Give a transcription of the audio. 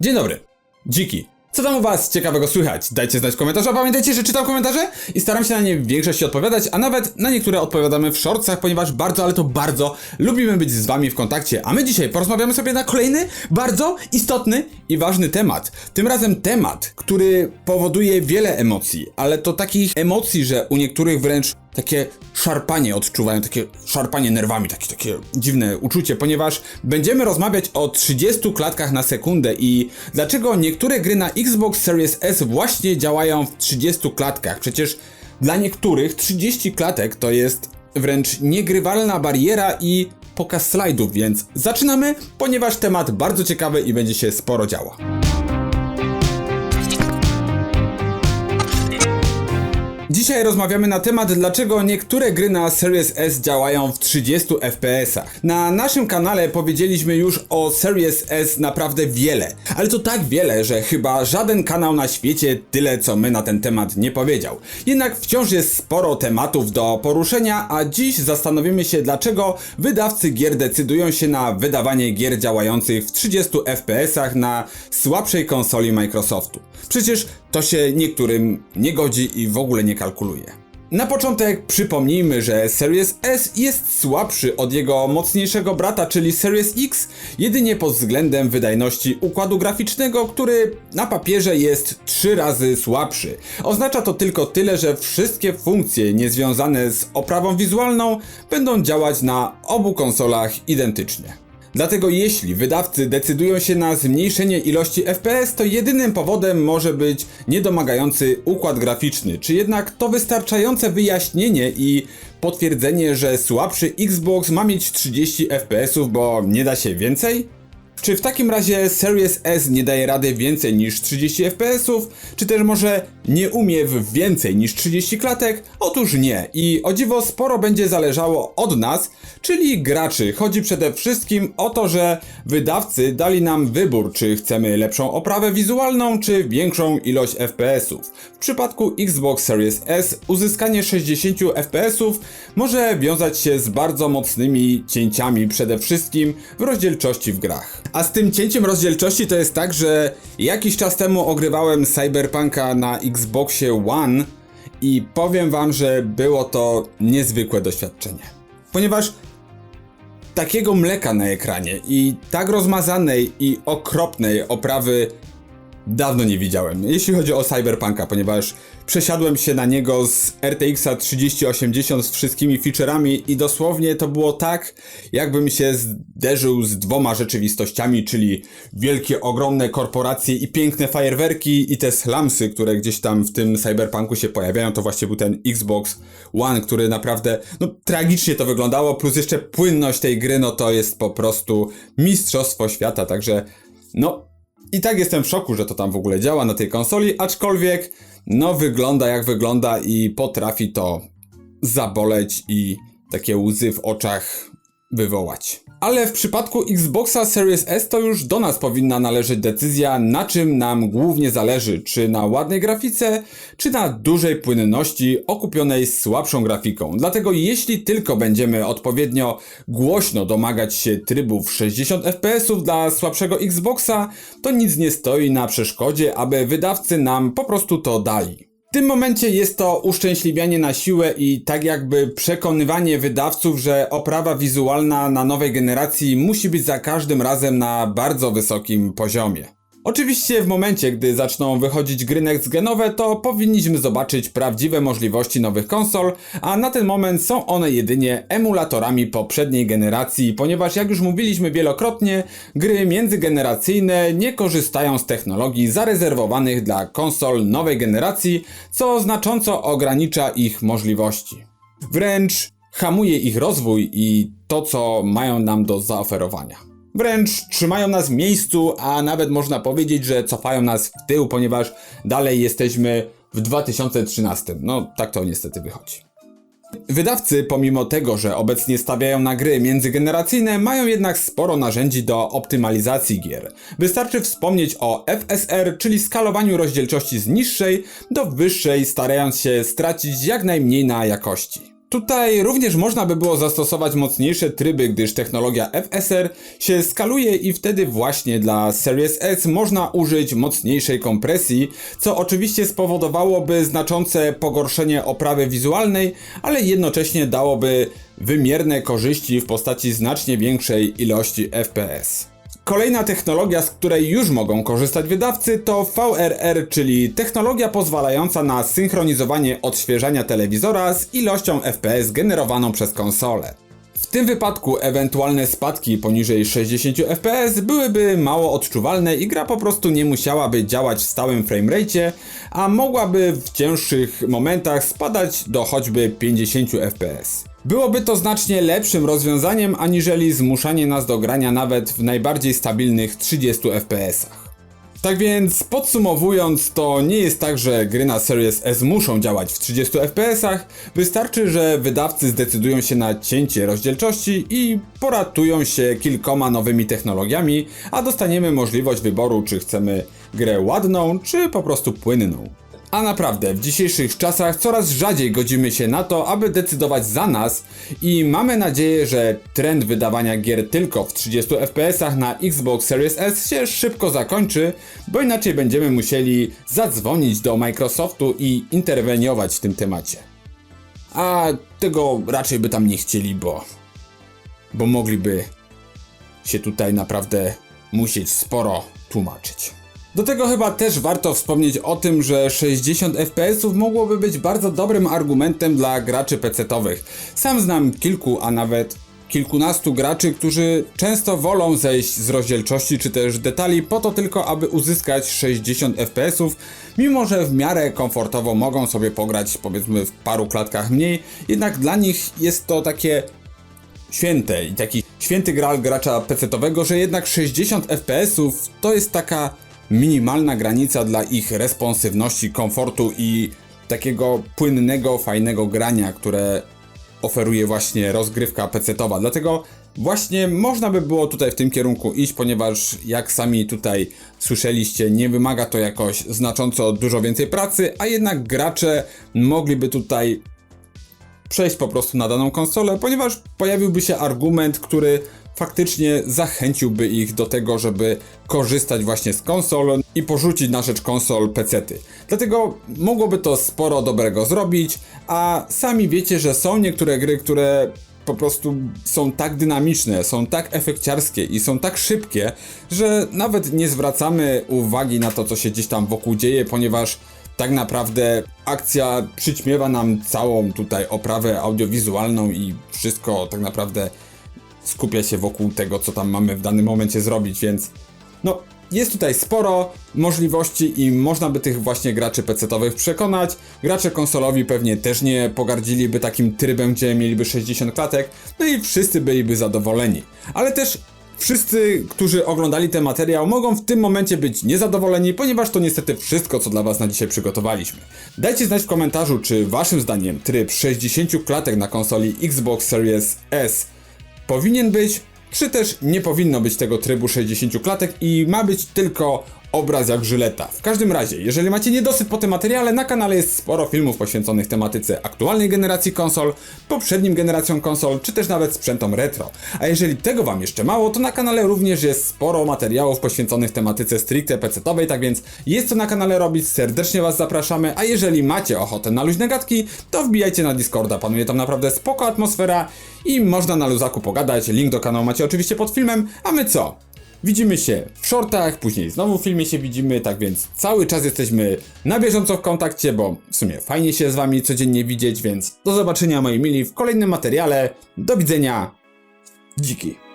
Dzień dobry. Dziki. Co tam u was ciekawego słychać? Dajcie znać w komentarzach. Pamiętajcie, że czytam komentarze i staram się na nie w większości odpowiadać, a nawet na niektóre odpowiadamy w shortsach, ponieważ bardzo, ale to bardzo lubimy być z wami w kontakcie. A my dzisiaj porozmawiamy sobie na kolejny, bardzo istotny i ważny temat. Tym razem temat, który powoduje wiele emocji, ale to takich emocji, że u niektórych wręcz takie szarpanie odczuwają, takie szarpanie nerwami, takie, takie dziwne uczucie, ponieważ będziemy rozmawiać o 30 klatkach na sekundę i dlaczego niektóre gry na Xbox Series S właśnie działają w 30 klatkach. Przecież dla niektórych 30 klatek to jest wręcz niegrywalna bariera i pokaz slajdów, więc zaczynamy, ponieważ temat bardzo ciekawy i będzie się sporo działo. Dzisiaj rozmawiamy na temat, dlaczego niektóre gry na Series S działają w 30 FPS. Na naszym kanale powiedzieliśmy już o Series S naprawdę wiele, ale to tak wiele, że chyba żaden kanał na świecie tyle co my na ten temat nie powiedział. Jednak wciąż jest sporo tematów do poruszenia, a dziś zastanowimy się, dlaczego wydawcy gier decydują się na wydawanie gier działających w 30 FPS na słabszej konsoli Microsoftu. Przecież to się niektórym nie godzi i w ogóle nie kalkuluje. Na początek przypomnijmy, że Series S jest słabszy od jego mocniejszego brata, czyli Series X, jedynie pod względem wydajności układu graficznego, który na papierze jest 3 razy słabszy. Oznacza to tylko tyle, że wszystkie funkcje niezwiązane z oprawą wizualną będą działać na obu konsolach identycznie. Dlatego jeśli wydawcy decydują się na zmniejszenie ilości FPS, to jedynym powodem może być niedomagający układ graficzny, czy jednak to wystarczające wyjaśnienie i potwierdzenie, że słabszy Xbox ma mieć 30 FPS, bo nie da się więcej? Czy w takim razie Series S nie daje rady więcej niż 30 FPS, czy też może nie umie w więcej niż 30 klatek? Otóż nie. I o dziwo sporo będzie zależało od nas, czyli graczy. Chodzi przede wszystkim o to, że wydawcy dali nam wybór, czy chcemy lepszą oprawę wizualną, czy większą ilość FPS-ów. W przypadku Xbox Series S uzyskanie 60 FPS-ów może wiązać się z bardzo mocnymi cięciami przede wszystkim w rozdzielczości w grach. A z tym cięciem rozdzielczości to jest tak, że jakiś czas temu ogrywałem Cyberpunka na Xboxie One i powiem wam, że było to niezwykłe doświadczenie. Ponieważ takiego mleka na ekranie i tak rozmazanej i okropnej oprawy dawno nie widziałem. Jeśli chodzi o Cyberpunka, ponieważ przesiadłem się na niego z RTX 3080 z wszystkimi featureami i dosłownie to było tak, jakbym się zderzył z dwoma rzeczywistościami, czyli wielkie, ogromne korporacje i piękne fajerwerki i te slamsy, które gdzieś tam w tym Cyberpunku się pojawiają, to właśnie był ten Xbox One, który naprawdę, no tragicznie to wyglądało, plus jeszcze płynność tej gry, no to jest po prostu mistrzostwo świata, także no i tak jestem w szoku, że to tam w ogóle działa na tej konsoli, aczkolwiek no wygląda jak wygląda i potrafi to zaboleć i takie łzy w oczach wywołać. Ale w przypadku Xboxa Series S to już do nas powinna należeć decyzja, na czym nam głównie zależy, czy na ładnej grafice, czy na dużej płynności okupionej słabszą grafiką. Dlatego jeśli tylko będziemy odpowiednio głośno domagać się trybów 60 fps dla słabszego Xboxa, to nic nie stoi na przeszkodzie, aby wydawcy nam po prostu to dali. W tym momencie jest to uszczęśliwianie na siłę i tak jakby przekonywanie wydawców, że oprawa wizualna na nowej generacji musi być za każdym razem na bardzo wysokim poziomie. Oczywiście w momencie, gdy zaczną wychodzić gry next-genowe, to powinniśmy zobaczyć prawdziwe możliwości nowych konsol, a na ten moment są one jedynie emulatorami poprzedniej generacji, ponieważ jak już mówiliśmy wielokrotnie, gry międzygeneracyjne nie korzystają z technologii zarezerwowanych dla konsol nowej generacji, co znacząco ogranicza ich możliwości. Wręcz hamuje ich rozwój i to, co mają nam do zaoferowania. Wręcz trzymają nas w miejscu, a nawet można powiedzieć, że cofają nas w tył, ponieważ dalej jesteśmy w 2013. No, tak to niestety wychodzi. Wydawcy, pomimo tego, że obecnie stawiają na gry międzygeneracyjne, mają jednak sporo narzędzi do optymalizacji gier. Wystarczy wspomnieć o FSR, czyli skalowaniu rozdzielczości z niższej do wyższej, starając się stracić jak najmniej na jakości. Tutaj również można by było zastosować mocniejsze tryby, gdyż technologia FSR się skaluje i wtedy właśnie dla Series S można użyć mocniejszej kompresji, co oczywiście spowodowałoby znaczące pogorszenie oprawy wizualnej, ale jednocześnie dałoby wymierne korzyści w postaci znacznie większej ilości FPS. Kolejna technologia, z której już mogą korzystać wydawcy, to VRR, czyli technologia pozwalająca na synchronizowanie odświeżania telewizora z ilością FPS generowaną przez konsolę. W tym wypadku ewentualne spadki poniżej 60 FPS byłyby mało odczuwalne i gra po prostu nie musiałaby działać w stałym framerate, a mogłaby w cięższych momentach spadać do choćby 50 FPS. Byłoby to znacznie lepszym rozwiązaniem aniżeli zmuszanie nas do grania nawet w najbardziej stabilnych 30 FPS-ach. Tak więc podsumowując, to nie jest tak, że gry na Series S muszą działać w 30 FPS-ach, wystarczy, że wydawcy zdecydują się na cięcie rozdzielczości i poratują się kilkoma nowymi technologiami, a dostaniemy możliwość wyboru, czy chcemy grę ładną, czy po prostu płynną. A naprawdę, w dzisiejszych czasach coraz rzadziej godzimy się na to, aby decydować za nas i mamy nadzieję, że trend wydawania gier tylko w 30 FPS na Xbox Series S się szybko zakończy, bo inaczej będziemy musieli zadzwonić do Microsoftu i interweniować w tym temacie. A tego raczej by tam nie chcieli, bo bo mogliby się tutaj naprawdę musieć sporo tłumaczyć. Do tego chyba też warto wspomnieć o tym, że 60 FPS mogłoby być bardzo dobrym argumentem dla graczy PC-towych. Sam znam kilku, a nawet kilkunastu graczy, którzy często wolą zejść z rozdzielczości czy też detali po to tylko, aby uzyskać 60 FPS, mimo że w miarę komfortowo mogą sobie pograć powiedzmy w paru klatkach mniej, jednak dla nich jest to takie święte i taki święty gral gracza PC-towego, że jednak 60 FPS-ów to jest taka minimalna granica dla ich responsywności, komfortu i takiego płynnego, fajnego grania, które oferuje właśnie rozgrywka PC-towa. Dlatego właśnie można by było tutaj w tym kierunku iść, ponieważ jak sami tutaj słyszeliście, nie wymaga to jakoś znacząco dużo więcej pracy, a jednak gracze mogliby tutaj przejść po prostu na daną konsolę, ponieważ pojawiłby się argument, który faktycznie zachęciłby ich do tego, żeby korzystać właśnie z konsol i porzucić na rzecz konsol pecety. Dlatego mogłoby to sporo dobrego zrobić, a sami wiecie, że są niektóre gry, które po prostu są tak dynamiczne, są tak efekciarskie i są tak szybkie, że nawet nie zwracamy uwagi na to, co się gdzieś tam wokół dzieje, ponieważ tak naprawdę akcja przyćmiewa nam całą tutaj oprawę audiowizualną i wszystko tak naprawdę skupia się wokół tego, co tam mamy w danym momencie zrobić, więc no, jest tutaj sporo możliwości i można by tych właśnie graczy PC-towych przekonać. Gracze konsolowi pewnie też nie pogardziliby takim trybem, gdzie mieliby 60 klatek, no i wszyscy byliby zadowoleni. Ale też Wszyscy, którzy oglądali ten materiał, mogą w tym momencie być niezadowoleni, ponieważ to niestety wszystko, co dla Was na dzisiaj przygotowaliśmy. Dajcie znać w komentarzu, czy Waszym zdaniem tryb 60 klatek na konsoli Xbox Series S powinien być, czy też nie powinno być tego trybu 60 klatek i ma być tylko obraz jak żyleta. W każdym razie, jeżeli macie niedosyt po tym materiale, na kanale jest sporo filmów poświęconych tematyce aktualnej generacji konsol, poprzednim generacjom konsol, czy też nawet sprzętom retro. A jeżeli tego wam jeszcze mało, to na kanale również jest sporo materiałów poświęconych tematyce stricte PC-owej, tak więc jest co na kanale robić, serdecznie was zapraszamy, a jeżeli macie ochotę na luźne gadki, to wbijajcie na Discorda, panuje tam naprawdę spoko atmosfera i można na luzaku pogadać, link do kanału macie oczywiście pod filmem, a my co? Widzimy się w shortach, później znowu w filmie się widzimy, tak więc cały czas jesteśmy na bieżąco w kontakcie, bo w sumie fajnie się z wami codziennie widzieć, więc do zobaczenia moi mili w kolejnym materiale. Do widzenia. Dziki.